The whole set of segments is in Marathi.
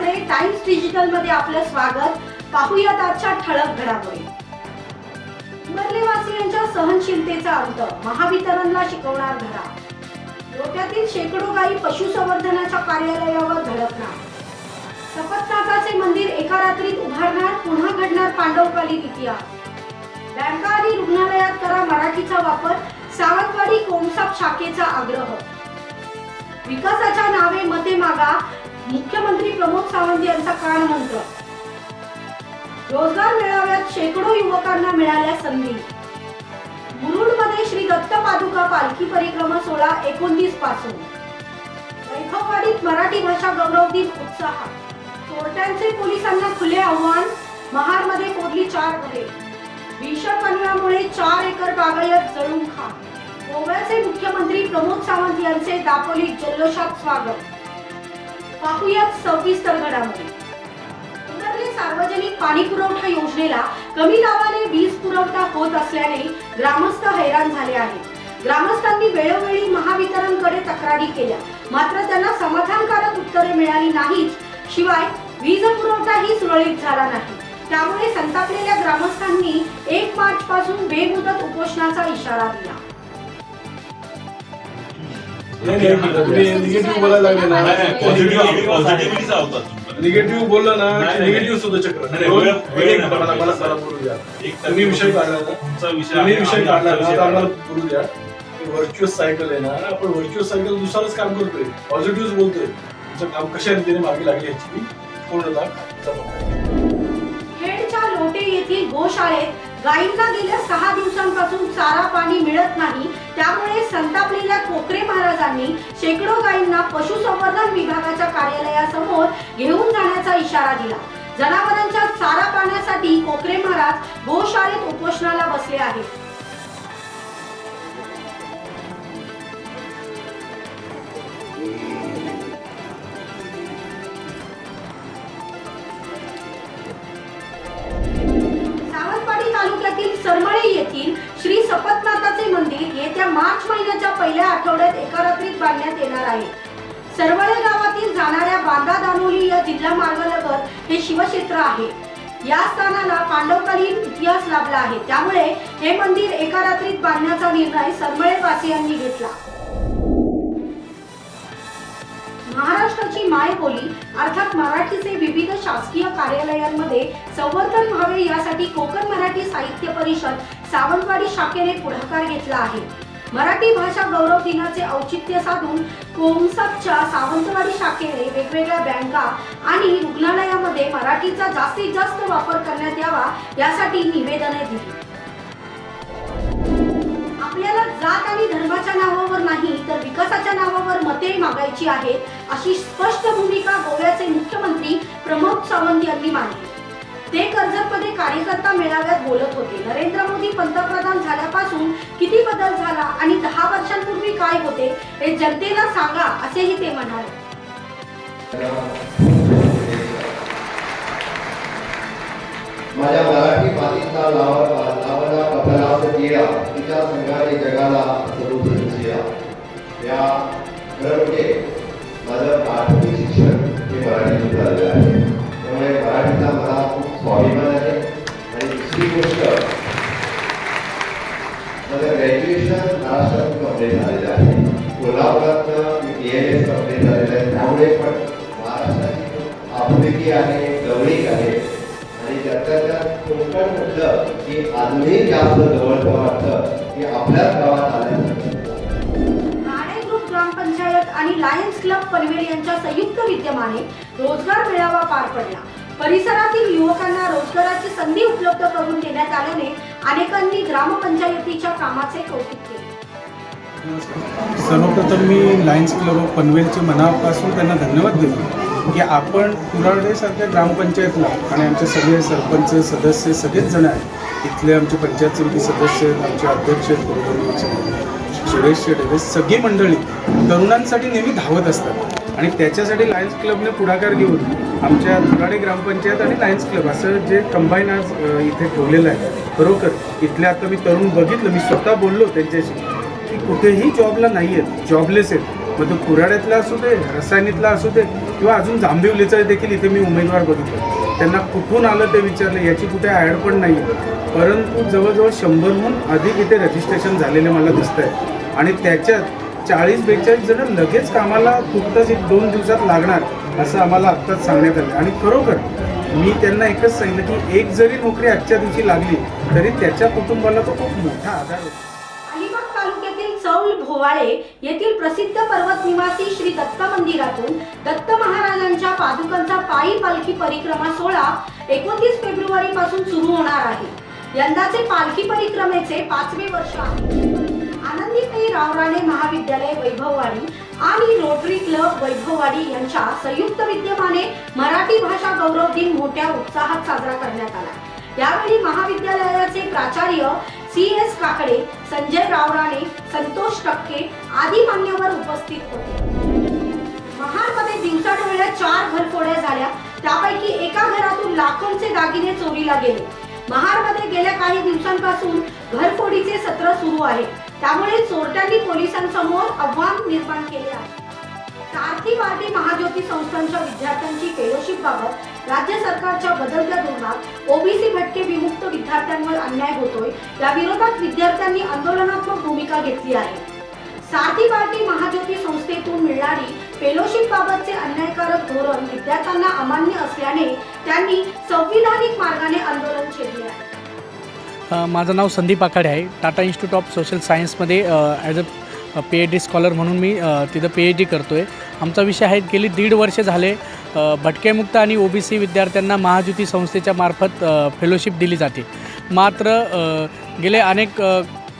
म्हात्रे टाइम्स डिजिटलमध्ये आपलं स्वागत. पाहूयात आजच्या ठळक घडामोडी. उमरलेवासियांच्या सहनशीलतेचा अंत. महावितरणला शिकवणार धडा. डोक्यातील शेकडो गायी पशुसंवर्धनाच्या कार्यालयावर धडकणार. सपत्नाकाचे मंदिर एका रात्रीत उभारणार पुन्हा घडणार पांडवकालीन इतिहास. बँका आणि रुग्णालयात करा मराठीचा वापर सावंतवाडी कोमसाप शाखेचा आग्रह. विकासाच्या नावे मते मागा मुख्यमंत्री प्रमोद सावंत यांचा कान मंत्र रोजगार मेळाव्यात शेकडो युवकांना मिळाल्या संधी. मुरुडमध्ये श्री दत्त पादुका पालखी परिक्रमा सोहळा एकोणतीसपासून. वैभववाडीत मराठी भाषा गौरव दिन उत्साह. चोरट्यांचे पोलिसांना खुले आव्हान महाडमध्ये कोरली चार घरे. भीषण वनव्यामुळे चार एकर बागायत जळून खा गोव्याचे मुख्यमंत्री प्रमोद सावंत यांचे दापोलीत जल्लोषात स्वागत. पाहूयात सविस्तर घडामोडी. सार्वजनिक पाणी पुरवठा योजनेला कमी दाबाने वीज पुरवठा होत असल्याने ग्रामस्थ हैराण झाले आहेत. ग्रामस्थांनी वेळोवेळी महावितरणकडे तक्रारी केल्या. मात्र त्यांना समाधानकारक उत्तरे मिळाली नाहीत. शिवाय वीज पुरवठाही सुरळीत झाला नाही. त्यामुळे संतापलेल्या ग्रामस्थांनी एक मार्च पासून बेमुदत उपोषणाचा इशारा दिला. निगेटिव्ह बोलायला लागले ना. निगेटिव्ह बोललं. ना. निगेटिव्ह सुद्धा चक्र. मला बोलू द्या. तुम्ही विषय काढला विषय तुम्ही आहे, विषय आम्ही काढला आमचा ना विषय तर आम्हाला काढला. बोलू द्या. व्हर्च्युअस सायकल आहे ना आपण व्हर्च्युअस सायकल दुसरंच काम करतोय. पॉझिटिव्ह बोलतोय. तुमचं काम कशा रीतीने मागे लागली याची पूर्णतः येथील गोशाळेत गायींना गेल्या सहा दिवसांपासून चारा पाणी मिळत नाही. त्यामुळे संतापलेल्या कोकरे महाराजांनी शेकडो गायींना पशुसंवर्धन विभागाच्या कार्यालयासमोर घेऊन जाण्याचा इशारा दिला. जनावरांच्या चारा पाण्यासाठी कोकरे महाराज गोशाळेत उपोषणाला बसले आहेत. मार्च महिन्याच्या पहिल्या आठवड्यात एका रात्रीत बांधण्यात येणार आहे. सरवळे गावातील जाणाऱ्या बांदा दानोली या जिल्हा मार्गालगत हे शिवक्षेत्र आहे. या स्थानाला पांडवकालीन इतिहास लाभला आहे. त्यामुळे हे मंदिर एका रात्रीत बांधण्याचा निर्णय सरमळे वासियांनी घेतला. महाराष्ट्राची मायबोली अर्थात मराठीचे विविध शासकीय कार्यालयांमध्ये संवर्धन व्हावे यासाठी कोकण मराठी साहित्य परिषद सावंतवाडी शाखेने पुढाकार घेतला आहे. मराठी भाषा गौरव दिनाचे औचित्य साधून कोमसापच्या सावंतवाडी शाखेने वेगवेगळ्या बँका आणि रुग्णालयामध्ये मराठीचा जास्तीत जास्त वापर करण्यात यावा यासाठी निवेदने दिली. आपल्याला जात आणि धर्माच्या नावावर नाही तर विकासाच्या नावावर मते मागायची आहेत अशी स्पष्ट भूमिका गोव्याचे मुख्यमंत्री प्रमोद सावंत यांनी मांडली. ते कर्जतमध्ये कार्यकर्ता मेळाव्यात बोलत होते. नरेंद्र मोदी पंतप्रधान झाल्यापासून किती बदल झाला आणि दहा वर्षांपूर्वी काय होते हे जनतेला सांगा असेही ते म्हणाले. माझ्या मराठी मातीचा लावा लावला दिया तिच्या संघाने जगाला स्वरूप या खरं आणि त्यातल्या त्यात कोकण म्हटलं की अजूनही जास्त जवळचं वाटतं की आपल्याच गावात आल्यानंतर नाणे ग्रुप ग्रामपंचायत आणि लायन्स क्लब पनवेल यांच्या संयुक्त विद्यमाने रोजगार मेळावा पार पडला. परिसरातील युवकांना रोजगाराची संधी उपलब्ध करून देण्यात आल्याने अनेकांनी ग्रामपंचायतीच्या कामाचे कौतुक केले. सर्वप्रथम मी लायन्स क्लब ऑफ पनवेलचे मनापासून त्यांना धन्यवाद देतो. की आपण कुराडेसारख्या ग्रामपंचायतला आणि आमचे सगळे सरपंच सदस्य सगळेच जण आहेत. इथले आमचे पंचायत समिती सदस्य आहेत, आमचे अध्यक्ष आहेत, सुरेश शेटे सगळी मंडळी तरुणांसाठी नेहमी धावत असतात. आणि त्याच्यासाठी लायन्स क्लबने पुढाकार घेऊन आमच्या दुराडे ग्रामपंचायत आणि लायन्स क्लब असं जे कंबाईन आज इथे ठेवलेलं आहे. खरोखर इथले आता मी तरुण बघितलं मी स्वतः बोललो त्यांच्याशी की कुठेही जॉबला नाही आहेत जॉबलेस आहेत. मग तो कुराड्यातला असू दे रसायनीतला असू दे किंवा अजून जांभिवलीचं देखील इथे मी उमेदवार बघितलं. त्यांना कुठून आलं ते विचारलं याची कुठे ॲड पण नाही परंतु जवळजवळ शंभरहून अधिक इथे रजिस्ट्रेशन झालेले मला दिसत आहे आणि त्याच्यात चाळीस बेचाळीस जण लगेच कामाला तुर्तच एक दोन दिवसात लागणार असं आम्हाला आत्ताच सांगण्यात आलं. आणि खरोखर मी त्यांना एकच सांगितलं की एक जरी नोकरी आजच्या दिवशी लागली तरी त्याच्या कुटुंबाला तो खूप मोठा आधार होता. चौल भोवाळे येथील प्रसिद्ध पर्वत निवासी श्री दत्त मंदिरातून दत्त महाराजांच्या पादुकांचा पायी पालखी परिक्रमा सोहळा एकोणतीस फेब्रुवारी पासून सुरू होणार आहे. यंदाचे पालखी परिक्रमेचे पाचवे वर्ष आहे. आनंदीताई रावराणे महाविद्यालय वैभववाडी आणि रोटरी क्लब वैभववाडी यांच्या संयुक्त विद्यमाने मराठी भाषा गौरव दिन मोठ्या उत्साहात साजरा करण्यात आला. यावेळी महाविद्यालयाचे प्राचार्य सी एस काकडे संजय रावराणे संतोष टक्के आदी मान्यवर उपस्थित होते. महाडमध्ये दिवसाढवळ्या चार घरफोड्या झाल्या. त्यापैकी एका घरातून लाखोंचे दागिने चोरीला गेले. महाडमध्ये गेल्या काही दिवसांपासून घरफोडीचे सत्र सुरू आहे. त्यामुळे चोरट्यांनी पोलिसांसमोर आव्हान निर्माण केले आहे. सारथी वारती महाज्योती संस्थांच्या विद्यार्थ्यांची फेलोशिप बाबत राज्य सरकारच्या बदलत्या धोरणात ओबीसी भटके विमुक्त विद्यार्थ्यांवर अन्याय होतोय. या विरोधात विद्यार्थ्यांनी आंदोलनात्मक भूमिका घेतली आहे. सारथी पार्टी महाज्योती संस्थेतून मिळणारी फेलोशिप बाबतचे अन्यायकारक धोरण विद्यार्थ्यांना अमान्य असल्याने त्यांनी संविधानिक मार्गाने आंदोलन छेडले आहे. माझं नाव संदीप आखाडे आहे. टाटा इन्स्टिट्यूट ऑफ सोशल सायन्समध्ये as a P H D scholar म्हणून मी तिथं पी एच डी करतो आहे आमचा विषय आहे गेली दीड वर्ष झाले भटक्यामुक्त भटकेमुक्त आणि ओ बी सी विद्यार्थ्यांना महाज्योती संस्थेच्या मार्फत फेलोशिप दिली जाते. मात्र गेले अनेक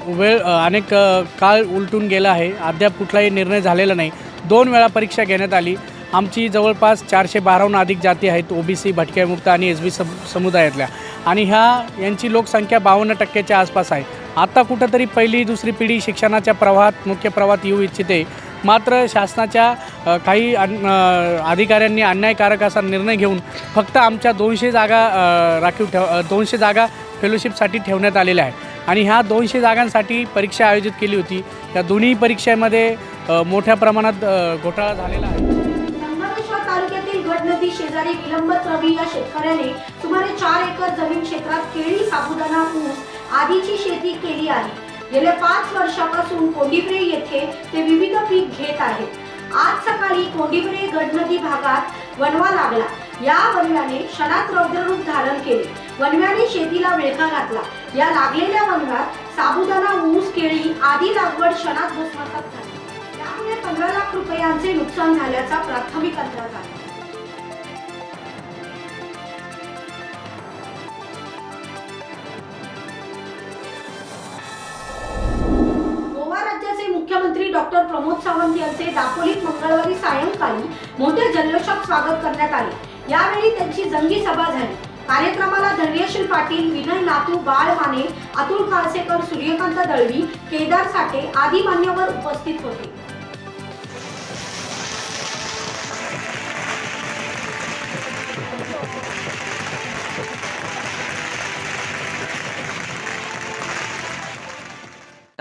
वेळ अनेक काळ उलटून गेला आहे. अद्याप कुठलाही निर्णय झालेला नाही. दोन वेळा परीक्षा घेण्यात आली. आमची जवळपास चारशे बाराहून अधिक जाती आहेत ओ बी सी भटक्यामुक्त आणि एस बी सम समुदायातल्या. आणि ह्या यांची लोकसंख्या बावन्न टक्क्याच्या आसपास आहे. आता कुठंतरी पहिली दुसरी पिढी शिक्षणाच्या प्रवाहात मुख्य प्रवाहात येऊ इच्छिते. मात्र शासनाच्या काही अन अधिकाऱ्यांनी अन्यायकारक असा निर्णय घेऊन फक्त आमच्या दोनशे जागा राखीव ठेव दोनशे जागा फेलोशिपसाठी ठेवण्यात आलेल्या आहे आणि ह्या दोनशे जागांसाठी परीक्षा आयोजित केली होती. या दोन्ही परीक्षेमध्ये मोठ्या प्रमाणात घोटाळा झालेला आहे. शेजारी विलंब रवी या शेतकऱ्याने सुमारे चार एकर जमीन क्षेत्रात केळी साबुदाणा ऊस आधीची शेती केली आहे. गेल्या पाच वर्षापासून कोंडिब्रे येथे ते विविध पीक घेत आहेत आज सकाळी कोंडिब्रे गडनदी भागात वनवा लागला. या वनव्याने क्षणात रौद्ररूप धारण केले. वनव्याने शेतीला विळखा घातला. या लागलेल्या वनव्यात साबुदाणा ऊस केळी आदी लागवड क्षणात भस्मसात झाली. त्यामुळे पंधरा लाख रुपयांचे नुकसान झाल्याचा प्राथमिक अंदाज आहे. मुख्यमंत्री डॉक्टर प्रमोद सावंत यांचे दापोलीत मंगळवारी सायंकाळी मोठ्या जल्लोषात स्वागत करण्यात आले. यावेळी त्यांची जंगी सभा झाली. कार्यक्रमाला धैर्यशील पाटील विनय नातू बाळ माने अतुल काळसेकर सूर्यकांत दळवी केदार साठे आदी मान्यवर उपस्थित होते.